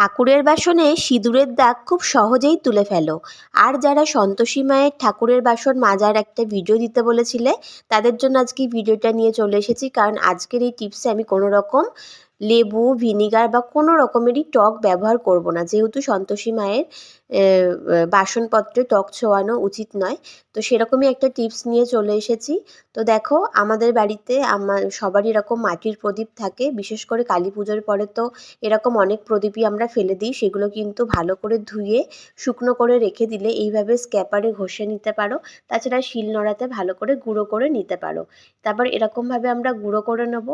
ঠাকুরের বাসনে সিঁদুরের দাগ খুব সহজেই তুলে ফেলো। আর যারা সন্তোষী মায়ের ঠাকুরের বাসন মাজার একটা ভিডিও দিতে বলেছিলে, তাদের জন্য আজকে ভিডিওটা নিয়ে চলে এসেছি। কারণ আজকের এই টিপসে আমি কোনো রকম লেবু, ভিনিগার বা কোনো রকমেরই টক ব্যবহার করব না। যেহেতু সন্তোষী মায়ের বাসনপত্রে টক ছোঁয়ানো উচিত নয়। তো সেরকমই একটা টিপস নিয়ে চলে এসেছি। তো দেখো, আমাদের বাড়িতে আমার সবারই এরকম মাটির প্রদীপ থাকে। বিশেষ করে কালী পুজোর পরে তো এরকম অনেক প্রদীপই আমরা ফেলে দিই। সেগুলো কিন্তু ভালো করে ধুয়ে, শুকনো করে রেখে দিলে এইভাবে স্ক্যাপারে ঘষে নিতে পারো। তাছাড়া শিল নোড়াতে ভালো করে গুঁড়ো করে নিতে পারো। তারপর এরকমভাবে আমরা গুঁড়ো করে নেব।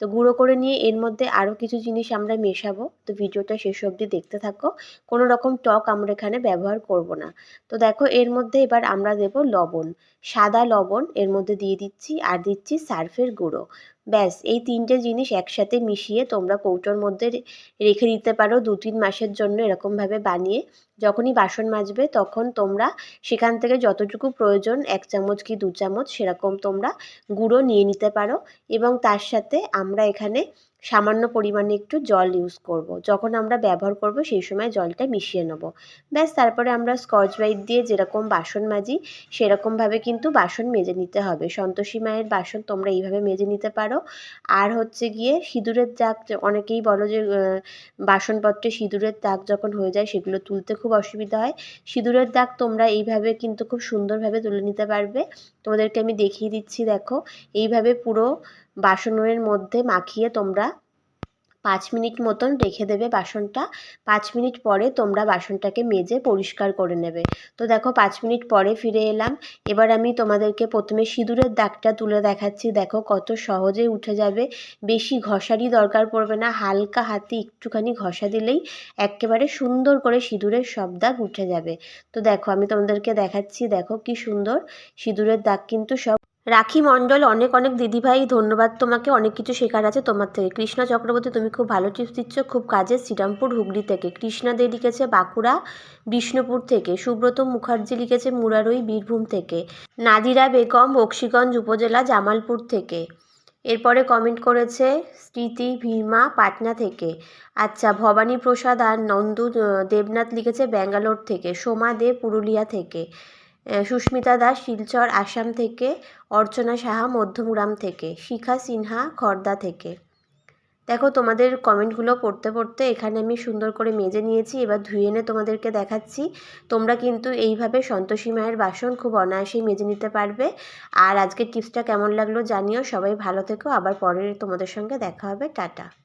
তো গুঁড়ো করে নিয়ে এর মধ্যে আরও কিছু জিনিস আমরা মেশাবো। তো ভিডিওটা শেষ অবধি দেখতে থাকো। কোনো রকম টক আমরা এখানে ব্যবহার করব না। তো দেখো, এর মধ্যে এবার আমরা দেব লবণ। সাদা লবণ এর মধ্যে দিয়ে দিচ্ছি আর দিচ্ছি সার্ফের গুঁড়ো। ব্যাস, এই তিনটে জিনিস একসাথে মিশিয়ে তোমরা কৌটোর মধ্যে রেখে দিতে পারো দু তিন মাসের জন্য এরকমভাবে বানিয়ে। যখনই বাসন মাজবে তখন তোমরা সেখান থেকে যতটুকু প্রয়োজন, এক চামচ কি দু চামচ, সেরকম তোমরা গুঁড়ো নিয়ে নিতে পারো। এবং তার সাথে আমরা এখানে সামান্য পরিমাণে একটু জল ইউজ করব। যখন আমরা ব্যবহার করব, সেই সময় জলটা মিশিয়ে নেব। ব্যাস, তারপরে আমরা স্কচ ব্রাইট দিয়ে যেরকম বাসন মাজি সেরকমভাবে কিন্তু বাসন মেজে নিতে হবে। সন্তোষী মায়ের বাসন তোমরা এইভাবে মেজে নিতে পারো। আর হচ্ছে গিয়ে সিঁদুরের দাগ অনেকেই বলো যে বাসনপত্রে সিঁদুরের দাগ যখন হয়ে যায়, সেগুলো তুলতে খুব অসুবিধা হয়। সিঁদুরের দাগ তোমরা এইভাবে কিন্তু খুব সুন্দরভাবে তুলে নিতে পারবে। তোমাদেরকে আমি দেখিয়ে দিচ্ছি, দেখো। এইভাবে পুরো বাসনের মধ্যে মাখিয়ে তোমরা পাঁচ মিনিট মতন রেখে দেবে বাসনটা। পাঁচ মিনিট পরে তোমরা বাসনটাকে মেজে পরিষ্কার করে নেবে। তো দেখো, পাঁচ মিনিট পরে ফিরে এলাম। এবার আমি তোমাদেরকে প্রথমে সিঁদুরের দাগটা তুলে দেখাচ্ছি। দেখো, কত সহজেই উঠে যাবে। বেশি ঘষারই দরকার পড়বে না। হালকা হাতে একটুখানি ঘষা দিলেই একেবারে সুন্দর করে সিঁদুরের সব দাগ উঠে যাবে। তো দেখো, আমি তোমাদেরকে দেখাচ্ছি। দেখো, কি সুন্দর সিঁদুরের দাগ কিন্তু সব রাখি মণ্ডল, অনেক অনেক দিদিভাই, ধন্যবাদ তোমাকে। অনেক কিছু শেখার আছে তোমার থেকে। কৃষ্ণা চক্রবর্তী, তুমি খুব ভালো টিপস দিচ্ছ খুব কাজে শ্রীরামপুর, হুগলি থেকে। কৃষ্ণা দে লিখেছে বাঁকুড়া, বিষ্ণুপুর থেকে। সুব্রত মুখার্জি লিখেছে মুরারই, বীরভূম থেকে। নাদিরা বেগম, বক্সিগঞ্জ উপজেলা, জামালপুর থেকে। এরপরে কমেন্ট করেছে স্মৃতি ভীমা, পাটনা থেকে। আচ্ছা ভবানী প্রসাদ আর নন্দু দেবনাথ লিখেছে ব্যাঙ্গালোর থেকে। সোমা দে পুরুলিয়া থেকে। সুস্মিতা দাস শিলচর, আসাম থেকে, অর্চনা সাহা, মধ্যমগ্রাম থেকে, শিখা সিনহা, খর্দা থেকে। দেখো, তোমাদের কমেন্টগুলো পড়তে পড়তে এখানে আমি সুন্দর করে মেজে নিয়েছি, এবার ধুয়ে এনে তোমাদেরকে দেখাচ্ছি। তোমরা কিন্তু এইভাবে সন্তোষী মায়ের বাসন খুব অনায়াসেই মেজে নিতে পারবে। আর আজকের টিপসটা কেমন লাগল জানিও। সবাই ভালো থেকো। আবার পরে তোমাদের সঙ্গে দেখা হবে। টাটা।